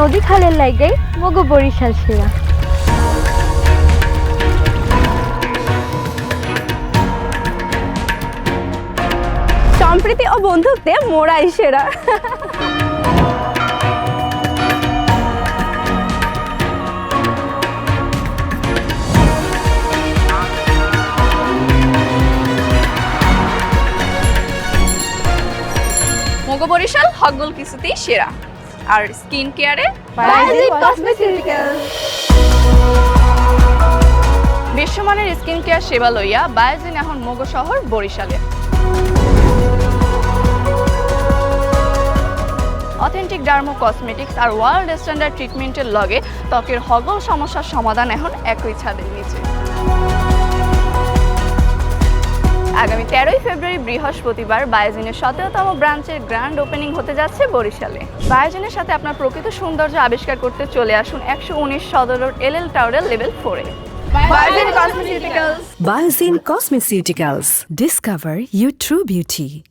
নদী খালের লাইগাই মগো বরিশাল সেরা। সম্প্রীতি ও বন্ধুত্বে মোড়াই সেরা। মগো বরিশাল, হকগুল কিছুতেই সেরা। আর স্কিন কেয়ারে বিশ্বমানের স্কিন কেয়ার সেবা লইয়া বায়োজিন এখন মগো শহর বরিশালে। অথেন্টিক ডার্মো কসমেটিক্স আর ওয়ার্ল্ড স্ট্যান্ডার্ড ট্রিটমেন্টের লগে ত্বকের হগল সমস্যার সমাধান এখন একই ছাদের নিচে। আগামী তেরোই ফেব্রুয়ারি বৃহস্পতিবার বায়োজিনের সতেরোতম ব্রাঞ্চের গ্র্যান্ড ওপেনিং হতে যাচ্ছে বরিশালে বায়োজিনের সাথে আপনার প্রকৃত সৌন্দর্য আবিষ্কার করতে চলে আসুন একশো উনিশ সদরের এল এল টাওয়ারের লেভেল ফোরে Biosin Cosmeceuticals. Biosin Cosmeceuticals. Discover your true beauty.